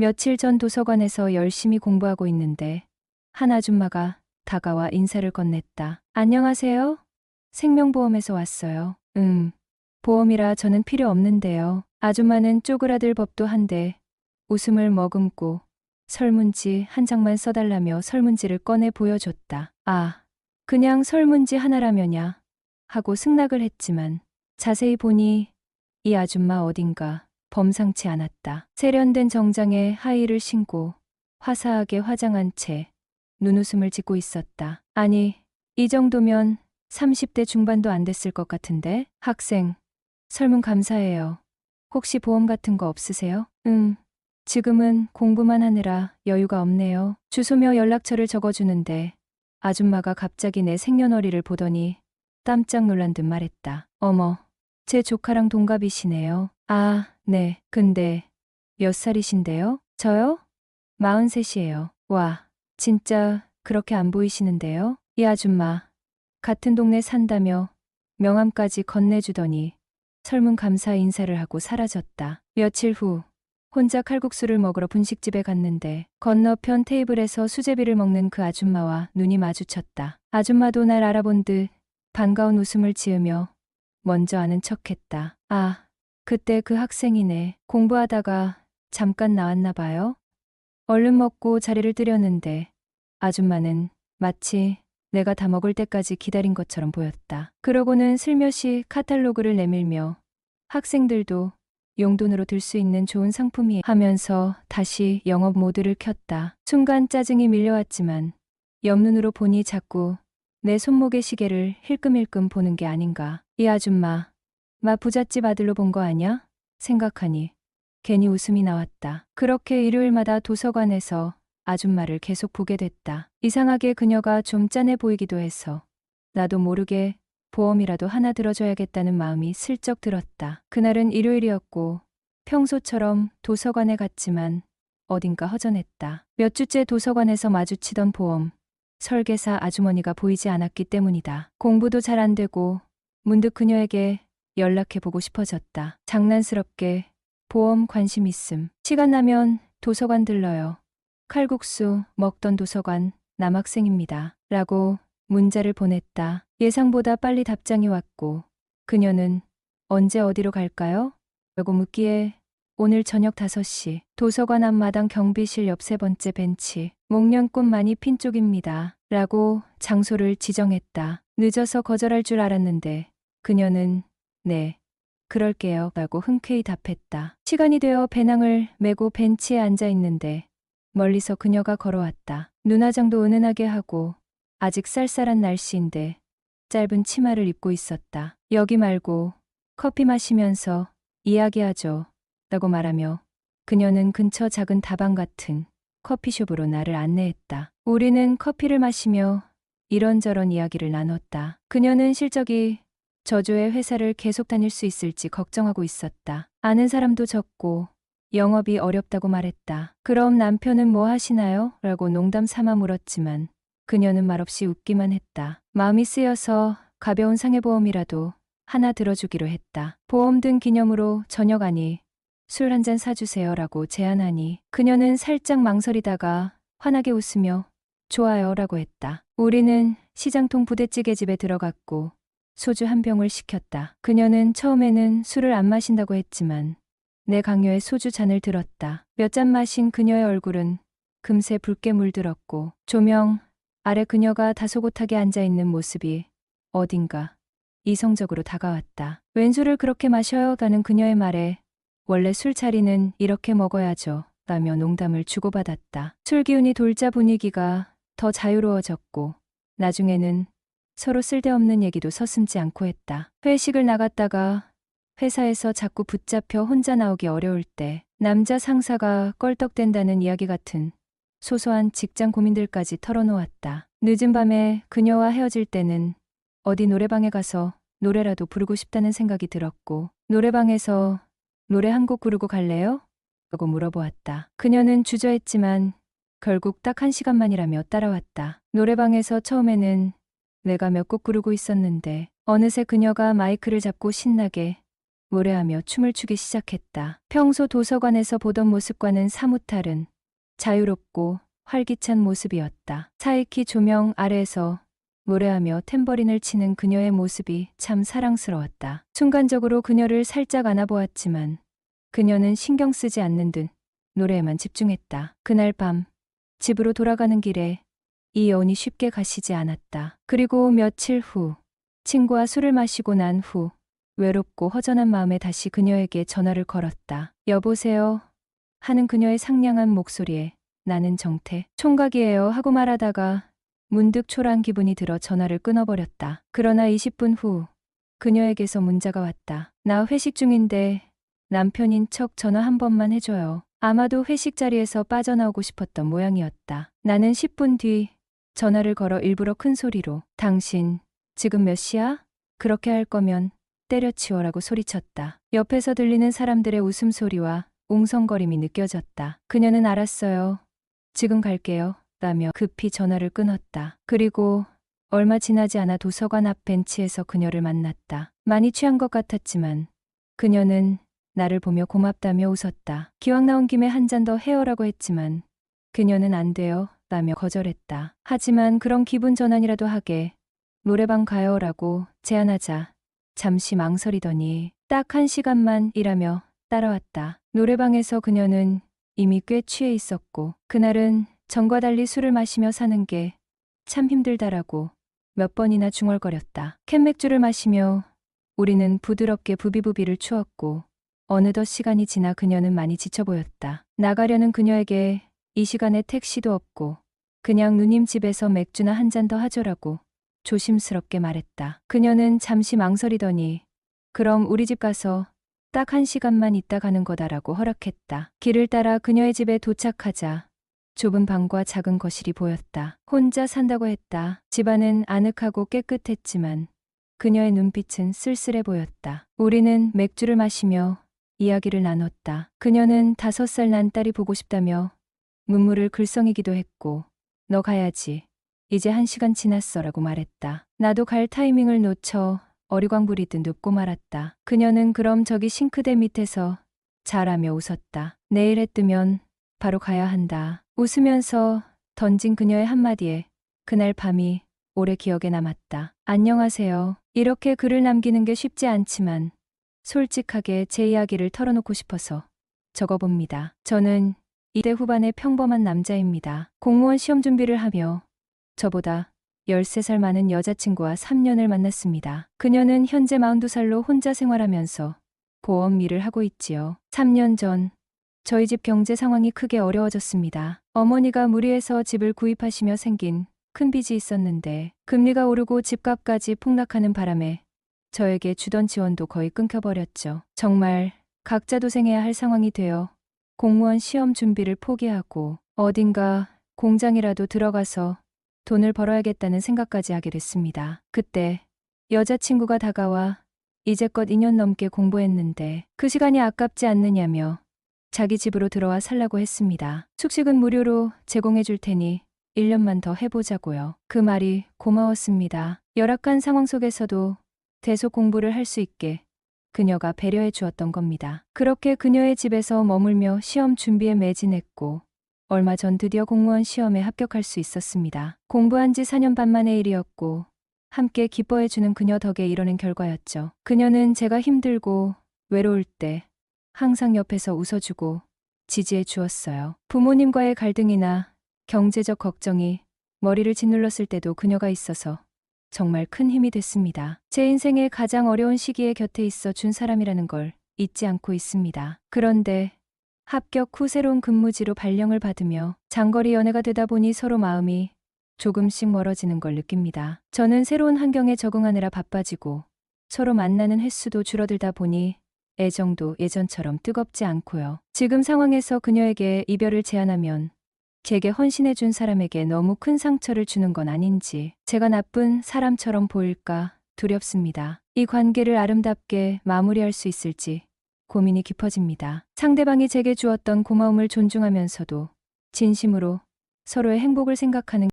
며칠 전 도서관에서 열심히 공부하고 있는데 한 아줌마가 다가와 인사를 건넸다. 안녕하세요. 생명보험에서 왔어요. 음. 보험이라 저는 필요 없는데요. 아줌마는 쪼그라들 법도 한데 웃음을 머금고 설문지 한 장만 써달라며 설문지를 꺼내 보여줬다. 아, 그냥 설문지 하나라면야 하고 승낙을 했지만 자세히 보니 이 아줌마 어딘가 범상치 않았다. 세련된 정장에 하의를 신고 화사하게 화장한 채 눈웃음을 짓고 있었다. 아니, 이 정도면 30대 중반도 안 됐을 것 같은데? 학생, 설문 감사해요. 혹시 보험 같은 거 없으세요? 응. 지금은 공부만 하느라 여유가 없네요. 주소며 연락처를 적어주는데 아줌마가 갑자기 내 생년월일을 보더니 깜짝 놀란 듯 말했다. 어머, 제 조카랑 동갑이시네요. 아, 네. 근데 몇 살이신데요? 저요? 43이에요. 와, 진짜 그렇게 안 보이시는데요? 이 아줌마, 같은 동네 산다며 명함까지 건네주더니 설문 감사 인사를 하고 사라졌다. 며칠 후 혼자 칼국수를 먹으러 분식집에 갔는데 건너편 테이블에서 수제비를 먹는 그 아줌마와 눈이 마주쳤다. 아줌마도 날 알아본 듯 반가운 웃음을 지으며 먼저 아는 척했다. 아, 그때 그 학생이네. 공부하다가 잠깐 나왔나 봐요. 얼른 먹고 자리를 뜨려는데 아줌마는 마치 내가 다 먹을 때까지 기다린 것처럼 보였다. 그러고는 슬며시 카탈로그를 내밀며 학생들도 용돈으로 들 수 있는 좋은 상품이 하면서 다시 영업 모드를 켰다. 순간 짜증이 밀려왔지만 옆눈으로 보니 자꾸 내 손목의 시계를 힐끔힐끔 보는 게 아닌가. 이 아줌마, 마 부잣집 아들로 본 거 아냐? 생각하니 괜히 웃음이 나왔다. 그렇게 일요일마다 도서관에서 아줌마를 계속 보게 됐다. 이상하게 그녀가 좀 짠해 보이기도 해서 나도 모르게 보험이라도 하나 들어줘야겠다는 마음이 슬쩍 들었다. 그날은 일요일이었고 평소처럼 도서관에 갔지만 어딘가 허전했다. 몇 주째 도서관에서 마주치던 보험, 설계사 아주머니가 보이지 않았기 때문이다. 공부도 잘 안 되고 문득 그녀에게 연락해보고 싶어졌다. 장난스럽게 보험 관심 있음. 시간 나면 도서관 들러요. 칼국수 먹던 도서관 남학생입니다. 라고 문자를 보냈다. 예상보다 빨리 답장이 왔고 그녀는 언제 어디로 갈까요? 라고 묻기에 오늘 저녁 5시 도서관 앞마당 경비실 옆 세 번째 벤치 목련꽃 많이 핀 쪽입니다. 라고 장소를 지정했다. 늦어서 거절할 줄 알았는데 그녀는 네, 그럴게요. 라고 흔쾌히 답했다. 시간이 되어 배낭을 메고 벤치에 앉아 있는데 멀리서 그녀가 걸어왔다. 눈화장도 은은하게 하고 아직 쌀쌀한 날씨인데 짧은 치마를 입고 있었다. 여기 말고 커피 마시면서 이야기하죠. 라고 말하며 그녀는 근처 작은 다방 같은 커피숍으로 나를 안내했다. 우리는 커피를 마시며 이런저런 이야기를 나눴다. 그녀는 실적이 저조의 회사를 계속 다닐 수 있을지 걱정하고 있었다. 아는 사람도 적고 영업이 어렵다고 말했다. 그럼 남편은 뭐 하시나요? 라고 농담 삼아 물었지만 그녀는 말없이 웃기만 했다. 마음이 쓰여서 가벼운 상해보험이라도 하나 들어주기로 했다. 보험 등 기념으로 저녁 아니 술 한 잔 사주세요 라고 제안하니 그녀는 살짝 망설이다가 환하게 웃으며 좋아요 라고 했다. 우리는 시장통 부대찌개집에 들어갔고 소주 한 병을 시켰다. 그녀는 처음에는 술을 안 마신다고 했지만 내 강요에 소주 잔을 들었다. 몇 잔 마신 그녀의 얼굴은 금세 붉게 물들었고 조명 아래 그녀가 다소곳하게 앉아 있는 모습이 어딘가 이성적으로 다가왔다. 왼술을 그렇게 마셔요? 라는 그녀의 말에 원래 술 자리는 이렇게 먹어야죠. 라며 농담을 주고받았다. 술 기운이 돌자 분위기가 더 자유로워졌고 나중에는 서로 쓸데없는 얘기도 서슴지 않고 했다. 회식을 나갔다가 회사에서 자꾸 붙잡혀 혼자 나오기 어려울 때 남자 상사가 껄떡댄다는 이야기 같은 소소한 직장 고민들까지 털어놓았다. 늦은 밤에 그녀와 헤어질 때는 어디 노래방에 가서 노래라도 부르고 싶다는 생각이 들었고 노래방에서 노래 한 곡 부르고 갈래요? 라고 물어보았다. 그녀는 주저했지만 결국 딱 한 시간만이라며 따라왔다. 노래방에서 처음에는 내가 몇 곡 부르고 있었는데 어느새 그녀가 마이크를 잡고 신나게 노래하며 춤을 추기 시작했다. 평소 도서관에서 보던 모습과는 사뭇 다른 자유롭고 활기찬 모습이었다. 사이키 조명 아래에서 노래하며 탬버린을 치는 그녀의 모습이 참 사랑스러웠다. 순간적으로 그녀를 살짝 안아보았지만 그녀는 신경 쓰지 않는 듯 노래에만 집중했다. 그날 밤 집으로 돌아가는 길에 이 여운이 쉽게 가시지 않았다. 그리고 며칠 후 친구와 술을 마시고 난 후 외롭고 허전한 마음에 다시 그녀에게 전화를 걸었다. 여보세요? 하는 그녀의 상냥한 목소리에 나는 정태 총각이에요 하고 말하다가 문득 초라한 기분이 들어 전화를 끊어버렸다. 그러나 20분 후 그녀에게서 문자가 왔다. 나 회식 중인데 남편인 척 전화 한 번만 해줘요. 아마도 회식 자리에서 빠져나오고 싶었던 모양이었다. 나는 10분 뒤 전화를 걸어 일부러 큰 소리로 당신 지금 몇 시야? 그렇게 할 거면 때려치워라고 소리쳤다. 옆에서 들리는 사람들의 웃음소리와 웅성거림이 느껴졌다. 그녀는 알았어요. 지금 갈게요. 라며 급히 전화를 끊었다. 그리고 얼마 지나지 않아 도서관 앞 벤치에서 그녀를 만났다. 많이 취한 것 같았지만 그녀는 나를 보며 고맙다며 웃었다. 기왕 나온 김에 한 잔 더 해요라고 했지만 그녀는 안 돼요. 라며 거절했다. 하지만 그런 기분 전환이라도 하게 노래방 가요라고 제안하자 잠시 망설이더니 딱 한 시간만 일하며 따라왔다. 노래방에서 그녀는 이미 꽤 취해 있었고 그날은 전과 달리 술을 마시며 사는 게 참 힘들다라고 몇 번이나 중얼거렸다. 캔맥주를 마시며 우리는 부드럽게 부비부비를 추었고 어느덧 시간이 지나 그녀는 많이 지쳐 보였다. 나가려는 그녀에게 이 시간에 택시도 없고 그냥 누님 집에서 맥주나 한 잔 더 하죠라고 조심스럽게 말했다. 그녀는 잠시 망설이더니 그럼 우리 집 가서 딱 한 시간만 있다 가는 거다라고 허락했다. 길을 따라 그녀의 집에 도착하자 좁은 방과 작은 거실이 보였다. 혼자 산다고 했다. 집안은 아늑하고 깨끗했지만 그녀의 눈빛은 쓸쓸해 보였다. 우리는 맥주를 마시며 이야기를 나눴다. 그녀는 다섯 살 난 딸이 보고 싶다며 눈물을 글썽이기도 했고 너 가야지. 이제 한 시간 지났어라고 말했다. 나도 갈 타이밍을 놓쳐 어리광 부리듯 눕고 말았다. 그녀는 그럼 저기 싱크대 밑에서 잘하며 웃었다. 내일 해 뜨면 바로 가야 한다. 웃으면서 던진 그녀의 한마디에 그날 밤이 오래 기억에 남았다. 안녕하세요. 이렇게 글을 남기는 게 쉽지 않지만 솔직하게 제 이야기를 털어놓고 싶어서 적어봅니다. 저는 이대 후반의 평범한 남자입니다. 공무원 시험 준비를 하며 저보다 13살 많은 여자친구와 3년을 만났습니다. 그녀는 현재 42살로 혼자 생활하면서 보험 일을 하고 있지요. 3년 전 저희 집 경제 상황이 크게 어려워졌습니다. 어머니가 무리해서 집을 구입하시며 생긴 큰 빚이 있었는데 금리가 오르고 집값까지 폭락하는 바람에 저에게 주던 지원도 거의 끊겨버렸죠. 정말 각자 도생해야 할 상황이 되어 공무원 시험 준비를 포기하고 어딘가 공장이라도 들어가서 돈을 벌어야겠다는 생각까지 하게 됐습니다. 그때 여자친구가 다가와 이제껏 2년 넘게 공부했는데 그 시간이 아깝지 않느냐며 자기 집으로 들어와 살라고 했습니다. 숙식은 무료로 제공해 줄 테니 1년만 더 해보자고요. 그 말이 고마웠습니다. 열악한 상황 속에서도 대소 공부를 할 수 있게 그녀가 배려해 주었던 겁니다. 그렇게 그녀의 집에서 머물며 시험 준비에 매진했고 얼마 전 드디어 공무원 시험에 합격할 수 있었습니다. 공부한 지 4년 반 만의 일이었고 함께 기뻐해 주는 그녀 덕에 이뤄낸 결과였죠. 그녀는 제가 힘들고 외로울 때 항상 옆에서 웃어주고 지지해 주었어요. 부모님과의 갈등이나 경제적 걱정이 머리를 짓눌렀을 때도 그녀가 있어서 정말 큰 힘이 됐습니다. 제 인생의 가장 어려운 시기에 곁에 있어 준 사람이라는 걸 잊지 않고 있습니다. 그런데 합격 후 새로운 근무지로 발령을 받으며 장거리 연애가 되다 보니 서로 마음이 조금씩 멀어지는 걸 느낍니다. 저는 새로운 환경에 적응하느라 바빠지고 서로 만나는 횟수도 줄어들다 보니 애정도 예전처럼 뜨겁지 않고요. 지금 상황에서 그녀에게 이별을 제안하면 제게 헌신해준 사람에게 너무 큰 상처를 주는 건 아닌지 제가 나쁜 사람처럼 보일까 두렵습니다. 이 관계를 아름답게 마무리할 수 있을지 고민이 깊어집니다. 상대방이 제게 주었던 고마움을 존중하면서도 진심으로 서로의 행복을 생각하는